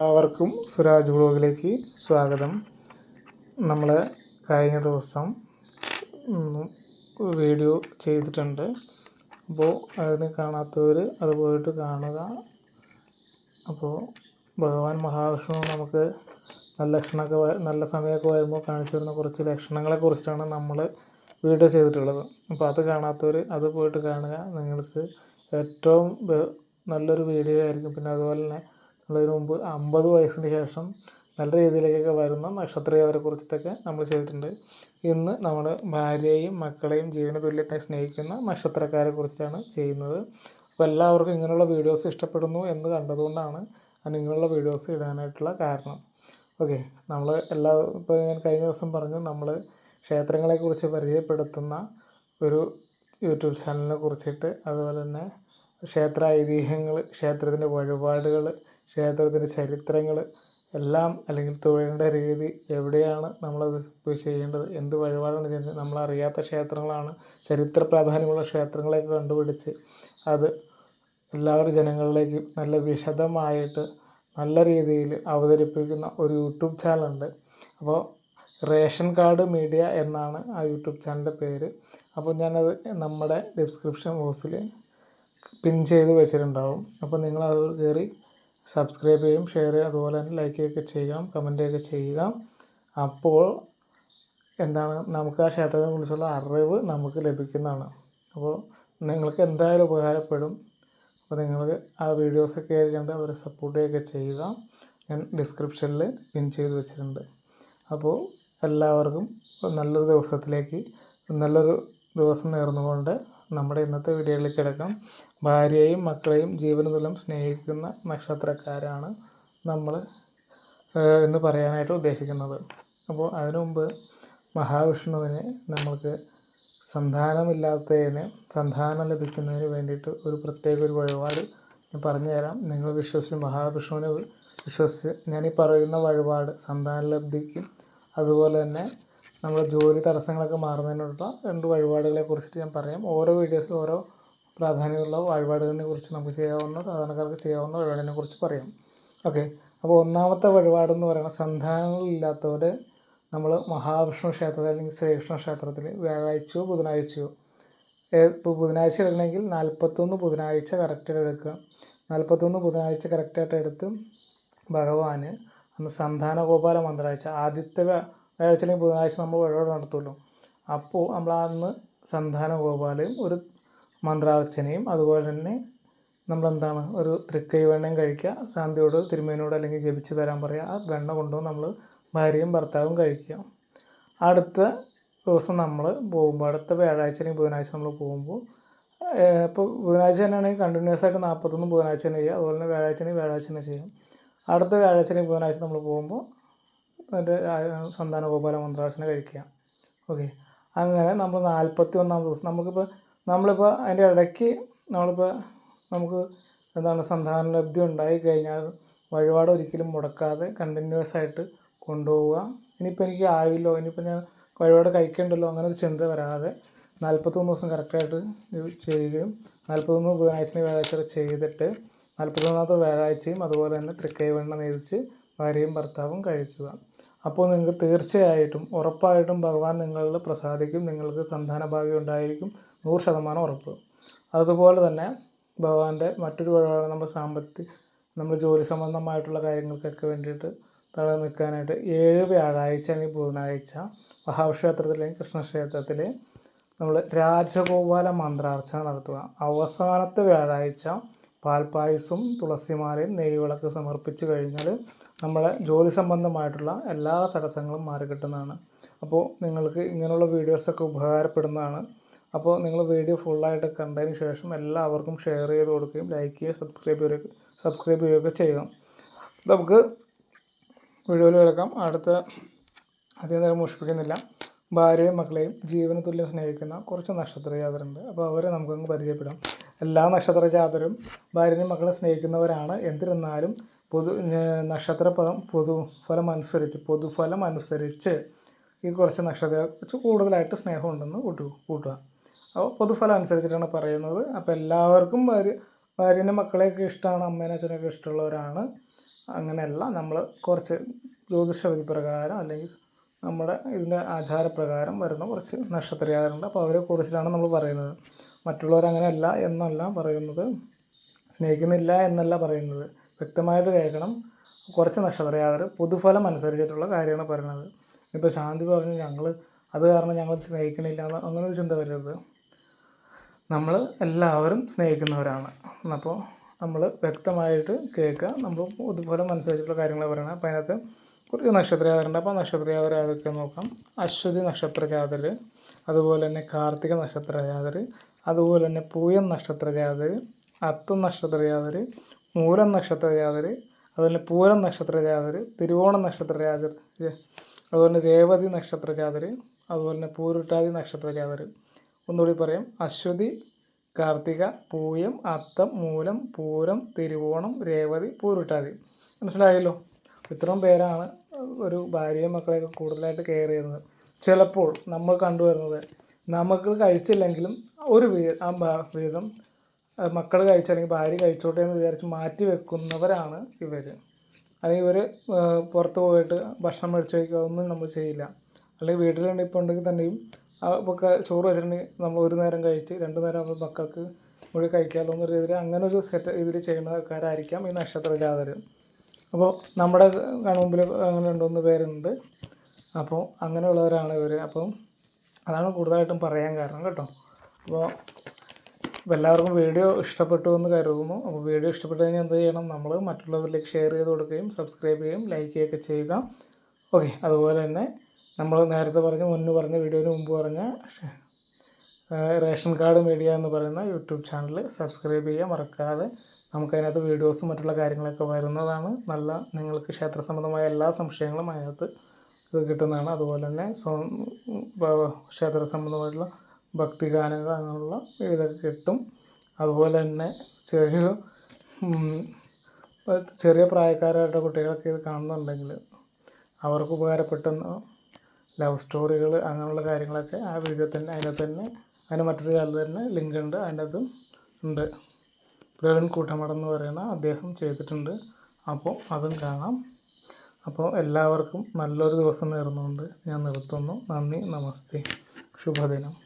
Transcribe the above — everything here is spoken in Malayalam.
എല്ലാവർക്കും സുരാജ് ബ്ലോഗിലേക്ക് സ്വാഗതം. നമ്മൾ കഴിഞ്ഞ ദിവസം വീഡിയോ ചെയ്തിട്ടുണ്ട്. അപ്പോൾ അതിന് കാണാത്തവർ അത് പോയിട്ട് കാണുക. അപ്പോൾ ഭഗവാൻ മഹാവിഷ്ണു നമുക്ക് നല്ല ലക്ഷണമൊക്കെ നല്ല സമയമൊക്കെ വരുമ്പോൾ കാണിച്ചു തരുന്ന കുറച്ച് ലക്ഷണങ്ങളെ കുറിച്ചിട്ടാണ് നമ്മൾ വീഡിയോ ചെയ്തിട്ടുള്ളത്. അപ്പോൾ അത് കാണാത്തവർ അത് പോയിട്ട് കാണുക. നിങ്ങൾക്ക് ഏറ്റവും നല്ലൊരു വീഡിയോ ആയിരിക്കും. പിന്നെ അതുപോലെ തന്നെ നമ്മളതിന് മുമ്പ് അമ്പത് വയസ്സിന് ശേഷം നല്ല രീതിയിലേക്കൊക്കെ വരുന്ന നക്ഷത്രയാത്രയെ കുറിച്ചിട്ടൊക്കെ നമ്മൾ ചെയ്തിട്ടുണ്ട്. ഇന്ന് നമ്മൾ ഭാര്യയെയും മക്കളെയും ജീവന തുല്യത്തെ സ്നേഹിക്കുന്ന നക്ഷത്രക്കാരെ കുറിച്ചിട്ടാണ് ചെയ്യുന്നത്. അപ്പോൾ എല്ലാവർക്കും ഇങ്ങനെയുള്ള വീഡിയോസ് ഇഷ്ടപ്പെടുന്നു എന്ന് കണ്ടതുകൊണ്ടാണ് ഞാൻ ഇങ്ങനെയുള്ള വീഡിയോസ് ഇടാനായിട്ടുള്ള കാരണം. ഓക്കെ നമ്മൾ എല്ലാ ഇപ്പോൾ ഞാൻ കഴിഞ്ഞ ദിവസം പറഞ്ഞു നമ്മൾ ക്ഷേത്രങ്ങളെക്കുറിച്ച് പരിചയപ്പെടുത്തുന്ന ഒരു യൂട്യൂബ് ചാനലിനെ കുറിച്ചിട്ട് അതുപോലെ തന്നെ ക്ഷേത്ര ഐതിഹ്യങ്ങൾ ക്ഷേത്രത്തിന്റെ വഴിപാടുകൾ ക്ഷേത്രത്തിന്റെ ചരിത്രങ്ങൾ എല്ലാം അല്ലെങ്കിൽ തൊഴേണ്ട രീതി എവിടെയാണ് നമ്മളത് പോയി ചെയ്യേണ്ടത്? എന്ത് വഴിപാടാണ് ചെയ്യുന്നത് നമ്മളറിയാത്ത ക്ഷേത്രങ്ങളാണ്. ചരിത്ര പ്രാധാന്യമുള്ള ക്ഷേത്രങ്ങളെയൊക്കെ കണ്ടുപിടിച്ച് അത് എല്ലാവരും ജനങ്ങളിലേക്ക് നല്ല വിശദമായിട്ട് നല്ല രീതിയിൽ അവതരിപ്പിക്കുന്ന ഒരു യൂട്യൂബ് ചാനലുണ്ട്. അപ്പോൾ റേഷൻ കാർഡ് മീഡിയ എന്നാണ് ആ യൂട്യൂബ് ചാനലിന്റെ പേര്. അപ്പോൾ ഞാനത് നമ്മുടെ ഡിസ്ക്രിപ്ഷൻ ബോക്സിൽ പിൻ ചെയ്ത് വെച്ചിട്ടുണ്ടാവും. അപ്പോൾ നിങ്ങളത് കയറി സബ്സ്ക്രൈബ് ചെയ്യും ഷെയർ ചെയ്യാം അതുപോലെ തന്നെ ലൈക്ക് ഒക്കെ ചെയ്യാം കമന്റ് ഒക്കെ ചെയ്യുക. അപ്പോൾ എന്താണ് നമുക്ക് ആ ക്ഷേത്രത്തെ കുറിച്ചുള്ള അറിവ് നമുക്ക് ലഭിക്കുന്നതാണ്. അപ്പോൾ നിങ്ങൾക്ക് എന്തായാലും ഉപകാരപ്പെടും. അപ്പോൾ നിങ്ങൾ ആ വീഡിയോസൊക്കെ ആയിരിക്കേണ്ട കണ്ട് അവരെ സപ്പോർട്ട് ചെയ്യുകയൊക്കെ ചെയ്യുക. ഞാൻ ഡിസ്ക്രിപ്ഷനിൽ പിൻ ചെയ്ത് വെച്ചിട്ടുണ്ട്. അപ്പോൾ എല്ലാവർക്കും നല്ലൊരു ദിവസത്തിലേക്ക് നല്ലൊരു ദിവസം നേർന്നുകൊണ്ട് നമ്മുടെ ഇന്നത്തെ വീഡിയോയിലേക്ക് കിടക്കാം. ഭാര്യയെയും മക്കളെയും ജീവന സ്നേഹിക്കുന്ന നക്ഷത്രക്കാരാണ് നമ്മൾ എന്ന് പറയാനായിട്ട് ഉദ്ദേശിക്കുന്നത്. അപ്പോൾ അതിനു മുമ്പ് മഹാവിഷ്ണുവിനെ നമ്മൾക്ക് സന്താനമില്ലാത്തതിന് സന്താനം ലഭിക്കുന്നതിന് വേണ്ടിയിട്ട് ഒരു പ്രത്യേക ഒരു വഴിപാട് ഞാൻ പറഞ്ഞു തരാം നിങ്ങൾ വിശ്വസിച്ച് മഹാവിഷ്ണുവിനെ വിശ്വസിച്ച് ഞാൻ ഈ പറയുന്ന വഴിപാട് സന്താന ലബ്ധിക്കും. അതുപോലെ തന്നെ നമ്മുടെ ജോലി തടസ്സങ്ങളൊക്കെ മാറുന്നതിനുള്ള രണ്ട് വഴിപാടുകളെ കുറിച്ചിട്ട് ഞാൻ പറയാം. ഓരോ വീഡിയോസിൽ ഓരോ പ്രാധാന്യമുള്ള വഴിപാടുകളെ കുറിച്ച് നമുക്ക് ചെയ്യാവുന്ന സാധാരണക്കാർക്ക് ചെയ്യാവുന്ന വഴിപാടിനെ കുറിച്ച് പറയാം. ഓക്കെ. അപ്പോൾ ഒന്നാമത്തെ വഴിപാട് എന്ന് പറയുന്നത് സന്താനങ്ങളില്ലാത്തവർ നമ്മൾ മഹാവിഷ്ണു ക്ഷേത്രത്തിൽ അല്ലെങ്കിൽ ശ്രീകൃഷ്ണ ക്ഷേത്രത്തിൽ വ്യാഴാഴ്ചയോ ബുധനാഴ്ചയോ ഇപ്പോൾ ബുധനാഴ്ച എടുക്കണമെങ്കിൽ നാൽപ്പത്തൊന്ന് ബുധനാഴ്ച കറക്റ്റായിട്ട് എടുക്കുക. നാൽപ്പത്തൊന്ന് ബുധനാഴ്ച കറക്റ്റായിട്ട് എടുത്ത് ഭഗവാന് അന്ന് സന്താന ഗോപാല മന്ത്രാഴ്ച ആദ്യത്തെ വ്യാഴാഴ്ച അല്ലെങ്കിൽ ബുധനാഴ്ച നമ്മൾ വഴിപാട് നടത്തുമല്ലോ. അപ്പോൾ നമ്മൾ അന്ന് സന്താന ഗോപാലയും ഒരു മന്ത്രാർച്ചനയും അതുപോലെ തന്നെ നമ്മളെന്താണ് ഒരു തൃക്കൈ വെണ്ണയും കഴിക്കുക ശാന്തിയോട് തിരുമേനോട് അല്ലെങ്കിൽ ജപിച്ച് തരാൻ പറയുക ആ വെണ്ണ കൊണ്ടുപോകും നമ്മൾ ഭാര്യയും ഭർത്താവും കഴിക്കുക. അടുത്ത ദിവസം നമ്മൾ പോകുമ്പോൾ അടുത്ത വ്യാഴാഴ്ച അല്ലെങ്കിൽ ബുധനാഴ്ച നമ്മൾ പോകുമ്പോൾ ഇപ്പോൾ ബുധനാഴ്ച തന്നെയാണെങ്കിൽ കണ്ടിന്യൂസ് ആയിട്ട് നാൽപ്പത്തൊന്ന് ബുധനാഴ്ച തന്നെ ചെയ്യുക അതുപോലെ തന്നെ വ്യാഴാഴ്ച വ്യാഴാഴ്ച തന്നെ ചെയ്യാം അടുത്ത വ്യാഴാഴ്ച അല്ലെങ്കിൽ ബുധനാഴ്ച നമ്മൾ പോകുമ്പോൾ അതിന്റെ സന്താന ഗോപാല മന്ത്രാസന കഴിക്കുക. ഓക്കെ. അങ്ങനെ നമ്മൾ നാൽപ്പത്തി ഒന്നാം ദിവസം നമുക്കിപ്പോൾ നമ്മളിപ്പോൾ അതിന്റെ ഇടയ്ക്ക് നമ്മളിപ്പോൾ നമുക്ക് എന്താണ് സന്താന ലബ്ധി ഉണ്ടായി കഴിഞ്ഞാൽ വഴിപാട് ഒരിക്കലും മുടക്കാതെ കണ്ടിന്യൂസ് ആയിട്ട് കൊണ്ടുപോവുക. ഇനിയിപ്പോൾ എനിക്ക് ആയില്ലോ ഇനിയിപ്പോൾ ഞാൻ വഴിപാട് കഴിക്കണ്ടല്ലോ അങ്ങനെ ഒരു ചിന്ത വരാതെ നാൽപ്പത്തൊന്ന് ദിവസം കറക്റ്റായിട്ട് ചെയ്യുകയും നാൽപ്പത്തൊന്ന് ബുധനാഴ്ചയും വ്യാഴാഴ്ച ചെയ്തിട്ട് നാൽപ്പത്തൊന്നാമത്തെ വ്യാഴാഴ്ചയും അതുപോലെ തന്നെ തൃക്കൈവെണ്ണ നേരിച്ച് ഭാര്യയും ഭർത്താവും കഴിക്കുക. അപ്പോൾ നിങ്ങൾക്ക് തീർച്ചയായിട്ടും ഉറപ്പായിട്ടും ഭഗവാൻ നിങ്ങളിൽ പ്രസാദിക്കും നിങ്ങൾക്ക് സന്താന ഭാഗ്യം ഉണ്ടായിരിക്കും നൂറ് ശതമാനം ഉറപ്പ്. അതുപോലെ തന്നെ ഭഗവാന്റെ മറ്റൊരു വഴിപാട് നമ്മുടെ സാമ്പത്തിക നമ്മൾ ജോലി സംബന്ധമായിട്ടുള്ള കാര്യങ്ങൾക്കൊക്കെ വേണ്ടിയിട്ട് തട നിൽക്കാനായിട്ട് ഏഴ് വ്യാഴാഴ്ച അല്ലെങ്കിൽ ബുധനാഴ്ച മഹാക്ഷേത്രത്തിൽ കൃഷ്ണക്ഷേത്രത്തിലെയും നമ്മൾ രാജഗോപാല മന്ത്രാർച്ചന നടത്തുക. അവസാനത്തെ വ്യാഴാഴ്ച പാൽപ്പായസും തുളസിമാലയും നെയ്വിളക്ക് സമർപ്പിച്ചു കഴിഞ്ഞാൽ നമ്മളെ ജോലി സംബന്ധമായിട്ടുള്ള എല്ലാ തടസ്സങ്ങളും മാറിക്കിട്ടുന്നതാണ്. അപ്പോൾ നിങ്ങൾക്ക് ഇങ്ങനെയുള്ള വീഡിയോസൊക്കെ ഉപകാരപ്പെടുന്നതാണ്. അപ്പോൾ നിങ്ങൾ വീഡിയോ ഫുള്ളായിട്ട് കണ്ടതിന് ശേഷം എല്ലാവർക്കും ഷെയർ ചെയ്ത് കൊടുക്കുകയും ലൈക്ക് ചെയ്യുക സബ്സ്ക്രൈബ് ചെയ്യുക സബ്സ്ക്രൈബ് ചെയ്യുകയൊക്കെ ചെയ്യണം നമുക്ക് വീഡിയോയിൽ കിടക്കാം. അടുത്ത അധികം നേരം മോഷിപ്പിക്കുന്നില്ല ഭാര്യയും മക്കളെയും ജീവന തുല്യം സ്നേഹിക്കുന്ന കുറച്ച് നക്ഷത്ര ജാതരുണ്ട്. അപ്പോൾ അവരെ നമുക്കങ്ങ് പരിചയപ്പെടാം. എല്ലാ നക്ഷത്ര ജാതരും ഭാര്യയും മക്കളെ സ്നേഹിക്കുന്നവരാണ്. എന്നിരുന്നാലും പൊതു നക്ഷത്രഫലം പൊതുഫലം അനുസരിച്ച് പൊതുഫലം അനുസരിച്ച് ഈ കുറച്ച് നക്ഷത്ര കുറച്ച് കൂടുതലായിട്ട് സ്നേഹമുണ്ടെന്ന് കൂട്ടു കൂട്ടുക. അപ്പോൾ പൊതുഫലം അനുസരിച്ചിട്ടാണ് പറയുന്നത്. അപ്പോൾ എല്ലാവർക്കും ഭാര്യ ഭാര്യന്റെ മക്കളെയൊക്കെ ഇഷ്ടമാണ് അമ്മേനെ അച്ഛനൊക്കെ ഇഷ്ടമുള്ളവരാണ്. അങ്ങനെയല്ല നമ്മൾ കുറച്ച് ജ്യോതിഷവിധി പ്രകാരം അല്ലെങ്കിൽ നമ്മുടെ ഇതിന്റെ ആചാരപ്രകാരം വരുന്ന കുറച്ച് നക്ഷത്ര അപ്പോൾ അവരെ കുറിച്ചിട്ടാണ് നമ്മൾ പറയുന്നത്. മറ്റുള്ളവരങ്ങനെയല്ല എന്നല്ല പറയുന്നത്. സ്നേഹിക്കുന്നില്ല എന്നല്ല പറയുന്നത്. വ്യക്തമായിട്ട് കേൾക്കണം. കുറച്ച് നക്ഷത്ര ജാതകർ പൊതുഫലം അനുസരിച്ചിട്ടുള്ള കാര്യമാണ് പറയുന്നത്. ഇപ്പോൾ ശാന്തി പറഞ്ഞു ഞങ്ങൾ അത് കാരണം ഞങ്ങൾ സ്നേഹിക്കണില്ല എന്ന് അങ്ങനെ ഒരു ചിന്ത വരരുത്. നമ്മൾ എല്ലാവരും സ്നേഹിക്കുന്നവരാണ്. അപ്പോൾ നമ്മൾ വ്യക്തമായിട്ട് കേൾക്കുക. നമ്മൾ പൊതുഫലം അനുസരിച്ചിട്ടുള്ള കാര്യങ്ങൾ പറയണം. അപ്പോൾ അതിനകത്ത് കുറച്ച് നക്ഷത്രജാതരുണ്ട് അപ്പോൾ നക്ഷത്രജാതർ ഏതൊക്കെ നോക്കാം. അശ്വതി നക്ഷത്രജാതർ അതുപോലെ തന്നെ കാർത്തിക നക്ഷത്രജാതർ അതുപോലെ തന്നെ പൂയം നക്ഷത്രജാതർ അത്തം നക്ഷത്രജാതർ മൂലം നക്ഷത്ര ജാതർ അതുപോലെ പൂരം നക്ഷത്ര ജാതർ തിരുവോണം നക്ഷത്രജാതർ അതുപോലെ രേവതി നക്ഷത്ര ജാതർ അതുപോലെ തന്നെ പൂരുട്ടാതി നക്ഷത്ര ജാതർ ഒന്നുകൂടി പറയാം. അശ്വതി കാർത്തിക പൂയം അത്തം മൂലം പൂരം തിരുവോണം രേവതി പൂരുട്ടാതി. മനസ്സിലായല്ലോ? ഇത്രയും പേരാണ് ഒരു ഭാര്യയും മക്കളെയൊക്കെ കൂടുതലായിട്ട് കെയർ ചെയ്യുന്നത്. ചിലപ്പോൾ നമ്മൾ കണ്ടുവരുന്നത് നമുക്ക് കഴിച്ചില്ലെങ്കിലും ഒരു വീ ആ വീതം മക്കൾ കഴിച്ചല്ലെങ്കിൽ ഭാര്യ കഴിച്ചോട്ടെ എന്ന് വിചാരിച്ച് മാറ്റി വെക്കുന്നവരാണ് ഇവർ അല്ലെങ്കിൽ ഇവർ പുറത്ത് പോയിട്ട് ഭക്ഷണം മേടിച്ച് കഴിക്കുക ഒന്നും നമ്മൾ ചെയ്യില്ല. അല്ലെങ്കിൽ വീട്ടിലുണ്ട് ഇപ്പോൾ ഉണ്ടെങ്കിൽ തന്നെയും ഒക്കെ ചോറ് വെച്ചിട്ടുണ്ടെങ്കിൽ നമ്മൾ ഒരു നേരം കഴിച്ച് രണ്ട് നേരം ആകുമ്പോൾ മക്കൾക്ക് മുഴുവൻ കഴിക്കാമല്ലോ എന്ന രീതിയിൽ അങ്ങനെ ഒരു സെറ്റ് ഇതിൽ ചെയ്യുന്ന ആൾക്കാരായിരിക്കാം ഈ നക്ഷത്ര ജാതർ അപ്പോൾ നമ്മുടെ കൺമുമ്പിൽ അങ്ങനെ രണ്ടുമൂന്ന് പേരുണ്ട്. അപ്പോൾ അങ്ങനെയുള്ളവരാണ് ഇവർ അപ്പം അതാണ് കൂടുതലായിട്ടും പറയാൻ കാരണം കേട്ടോ. അപ്പോൾ അപ്പോൾ എല്ലാവർക്കും വീഡിയോ ഇഷ്ടപ്പെട്ടു എന്ന് കരുതുന്നു. അപ്പോൾ വീഡിയോ ഇഷ്ടപ്പെട്ടു കഴിഞ്ഞാൽ എന്ത് ചെയ്യണം? നമ്മൾ മറ്റുള്ളവരിലേക്ക് ഷെയർ ചെയ്ത് കൊടുക്കുകയും സബ്സ്ക്രൈബ് ചെയ്യുകയും ലൈക്ക് ചെയ്യുകയൊക്കെ ചെയ്യുക. ഓക്കെ അതുപോലെ തന്നെ നമ്മൾ നേരത്തെ പറഞ്ഞ മുന്ന് പറഞ്ഞ വീഡിയോന് മുമ്പ് പറഞ്ഞ റേഷൻ കാർഡ് മീഡിയ എന്ന് പറയുന്ന യൂട്യൂബ് ചാനൽ സബ്സ്ക്രൈബ് ചെയ്യാൻ മറക്കാതെ നമുക്കതിനകത്ത് വീഡിയോസും മറ്റുള്ള കാര്യങ്ങളൊക്കെ വരുന്നതാണ്. നല്ല നിങ്ങൾക്ക് ക്ഷേത്ര സംബന്ധമായ എല്ലാ സംശയങ്ങളും അതിനകത്ത് കിട്ടുന്നതാണ്. അതുപോലെ തന്നെ ക്ഷേത്ര സംബന്ധമായിട്ടുള്ള ഭക്തിഗാനങ്ങൾ അങ്ങനെയുള്ള ഇതൊക്കെ കിട്ടും. അതുപോലെ തന്നെ ചെറിയ ചെറിയ പ്രായക്കാരായിട്ട് കുട്ടികളൊക്കെ ഇത് കാണുന്നുണ്ടെങ്കിൽ അവർക്ക് ഉപകാരപ്പെടുന്ന ലവ് സ്റ്റോറികൾ അങ്ങനെയുള്ള കാര്യങ്ങളൊക്കെ ആ വീഡിയോ തന്നെ അതിനെ തന്നെ അതിന് മറ്റൊരു ചാനൽ തന്നെ ലിങ്ക് ഉണ്ട്. അതിന്റെ അതും ഉണ്ട്. പ്രവീൺ കൂട്ടമടം എന്ന് പറയുന്ന അദ്ദേഹം ചെയ്തിട്ടുണ്ട്. അപ്പോൾ അതും കാണാം. അപ്പോൾ എല്ലാവർക്കും നല്ലൊരു ദിവസം നേർന്നുകൊണ്ട് ഞാൻ നിർത്തുന്നു. നന്ദി നമസ്തേ. ശുഭദിനം.